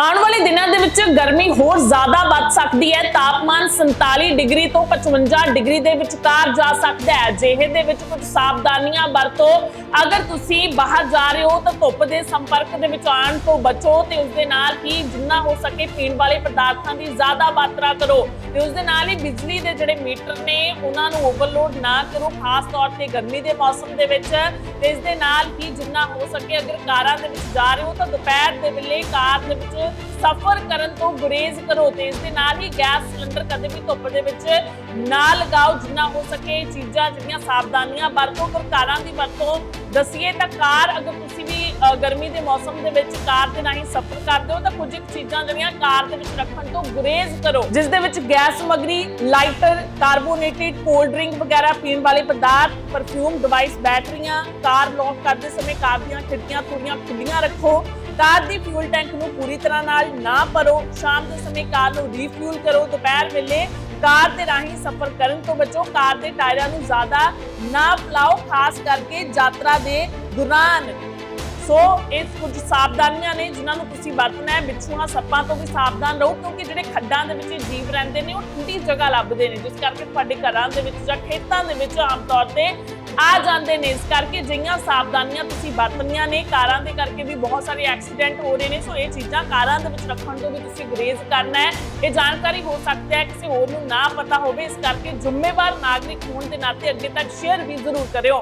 ਆਉਣ ਵਾਲੇ ਦਿਨਾਂ ਦੇ ਵਿੱਚ ਗਰਮੀ ਹੋਰ ਜ਼ਿਆਦਾ ਵੱਧ ਸਕਦੀ ਹੈ। ਤਾਪਮਾਨ 47 ਡਿਗਰੀ ਤੋਂ 55 ਡਿਗਰੀ ਦੇ ਵਿਚਕਾਰ ਜਾ ਸਕਦਾ ਹੈ। ਜਿਹੇ ਦੇ ਵਿੱਚ ਕੁਝ ਸਾਵਧਾਨੀਆਂ ਵਰਤੋ। ਅਗਰ ਤੁਸੀਂ ਬਾਹਰ ਜਾ ਰਹੇ ਹੋ ਤਾਂ ਧੁੱਪ ਦੇ ਸੰਪਰਕ ਦੇ ਵਿੱਚ ਆਉਣ ਤੋਂ ਬਚੋ ਤੇ ਉਸ ਦੇ ਨਾਲ ਹੀ ਜਿੰਨਾ ਹੋ ਸਕੇ ਪੀਣ ਵਾਲੇ ਪਦਾਰਥਾਂ ਦੀ ਜ਼ਿਆਦਾ ਮਾਤਰਾ ਕਰੋ। ਤੇ ਉਸ ਦੇ ਨਾਲ ਹੀ ਬਿਜਲੀ ਦੇ ਜਿਹੜੇ ਮੀਟਰ ਨੇ, ਉਹਨਾਂ ਨੂੰ ਓਵਰਲੋਡ ਨਾ ਕਰੋ, ਖਾਸ ਤੌਰ ਤੇ ਗਰਮੀ ਦੇ ਮੌਸਮ ਦੇ ਵਿੱਚ। ਇਸ ਦੇ ਨਾਲ ਹੀ ਜਿੰਨਾ ਹੋ ਸਕੇ ਅਗਰ ਕਾਰਾਂ ਦੇ ਵਿੱਚ ਜਾ ਰਹੇ ਹੋ ਤਾਂ ਦੁਪਹਿਰ ਦੇ ਵੇਲੇ ਕਾਰ ਦੇ ਵਿੱਚ ਸਫ਼ਰ ਕਰਨ ਤੋਂ ਗੁਰੇਜ਼ ਕਰੋ ਤੇ ਇਸ ਦੇ ਨਾਲ ਹੀ ਗੈਸ ਸਿਲੰਡਰ ਕਦੇ ਵੀ ਧੁੱਪ ਦੇ ਵਿੱਚ ਨਾ ਲਗਾਓ, ਜਿੰਨਾ ਹੋ ਸਕੇ ਚੀਜ਼ਾਂ ਜਿਹੜੀਆਂ ਸਾਵਧਾਨੀਆਂ ਵਰਤੋ ਪਰ ਕਾਰਾਂ ਦੀ ਵਰਤੋਂ ਦਸੀਏ ਤਾਂ ਕਾਰ ਅਗਰ ਤੁਸੀਂ ਵੀ ਗਰਮੀ ਦੇ ਮੌਸਮ ਦੇ ਵਿੱਚ ਕਾਰ ਦੇ ਰਾਹੀਂ ਸਫ਼ਰ ਕਰਦੇ ਹੋ ਤਾਂ ਕੁਝ ਚੀਜ਼ਾਂ ਜਿਹੜੀਆਂ ਕਾਰ ਦੇ ਵਿੱਚ ਰੱਖਣ ਤੋਂ ਗੁਰੇਜ਼ ਕਰੋ, ਜਿਸ ਦੇ ਵਿੱਚ ਗੈਸ ਸਮੱਗਰੀ, ਲਾਈਟਰ, ਕਾਰਬੋਨੇਟਿਡ, ਕੋਲਡ ਡਰਿੰਕ ਵਗੈਰਾ ਪੀਣ ਵਾਲੇ ਪਦਾਰਥ, ਪਰਫਿਊਮ, ਡਿਵਾਈਸ ਬੈਟਰੀਆਂ, ਕਾਰ ਲੌਕ ਕਰਦੇ ਸਮੇਂ ਕਾਰ ਦੀਆਂ ਖਿੜਕੀਆਂ ਥੋੜੀਆਂ ਖੁੱਲੀਆਂ ਰੱਖੋ। ਕਾਰ ਦੀ ਫਿਊਲ ਟੈਂਕ ਨੂੰ ਪੂਰੀ ਤਰ੍ਹਾਂ ਨਾਲ ਨਾ ਭਰੋ। ਸ਼ਾਮ ਦੇ ਸਮੇਂ ਕਾਰ ਨੂੰ ਰੀਫਿਊਲ ਕਰੋ। ਦੁਪਹਿਰ ਵੇਲੇ ਕਾਰ ਦੇ ਰਾਹੀਂ ਸਫ਼ਰ ਕਰਨ ਤੋਂ ਬਚੋ। ਕਾਰ ਦੇ ਟਾਇਰਾਂ ਨੂੰ ਜ਼ਿਆਦਾ ਨਾ ਫਲਾਓ, ਖਾਸ ਕਰਕੇ ਯਾਤਰਾ ਦੇ ਦੌਰਾਨ। ਸੋ, ਇਹ ਕੁਝ ਸਾਵਧਾਨੀਆਂ ਨੇ ਜਿਨ੍ਹਾਂ ਨੂੰ ਤੁਸੀਂ ਵਰਤਣਾ ਹੈ। ਬਿੱਛੂਆਂ ਸੱਪਾਂ ਤੋਂ ਵੀ ਸਾਵਧਾਨ ਰਹੋ ਕਿਉਂਕਿ ਜਿਹੜੇ ਖੱਡਾਂ ਦੇ ਵਿੱਚ ਜੀਵ ਰਹਿੰਦੇ ਨੇ, ਉਹ ਠੰਡੀ ਜਗ੍ਹਾ ਲੱਭਦੇ ਨੇ। ਜਿਸ ਕਰਕੇ ਤੁਹਾਡੇ ਘਰਾਂ ਦੇ ਵਿੱਚ ਜਾਂ ਖੇਤਾਂ ਦੇ ਵਿੱਚ ਆਮ ਤੌਰ ਤੇ ਆ ਜਾਂਦੇ ਨੇ। ਇਸ ਕਰਕੇ ਜਿਹੀਆਂ ਸਾਵਧਾਨੀਆਂ ਤੁਸੀਂ ਵਰਤਣੀਆਂ ਨੇ, ਕਾਰਾਂ ਦੇ ਕਰਕੇ ਵੀ ਬਹੁਤ ਸਾਰੇ ਐਕਸੀਡੈਂਟ ਹੋ ਰਹੇ ਨੇ। ਸੋ ਇਹ ਚੀਜ਼ਾਂ ਕਾਰਾਂ ਦੇ ਵਿੱਚ ਰੱਖਣ ਤੋਂ ਵੀ ਤੁਸੀਂ ਗੁਰੇਜ਼ ਕਰਨਾ ਹੈ। ਇਹ ਜਾਣਕਾਰੀ ਹੋ ਸਕਦਾ ਹੈ, ਕਿਸੇ ਹੋਰ ਨੂੰ ਨਾ ਪਤਾ ਹੋਵੇ। ਇਸ ਕਰਕੇ ਜ਼ਿੰਮੇਵਾਰ ਨਾਗਰਿਕ ਹੋਣ ਦੇ ਨਾਤੇ ਅੱਗੇ ਤੱਕ ਸ਼ੇਅਰ ਵੀ ਜ਼ਰੂਰ ਕਰਿਓ।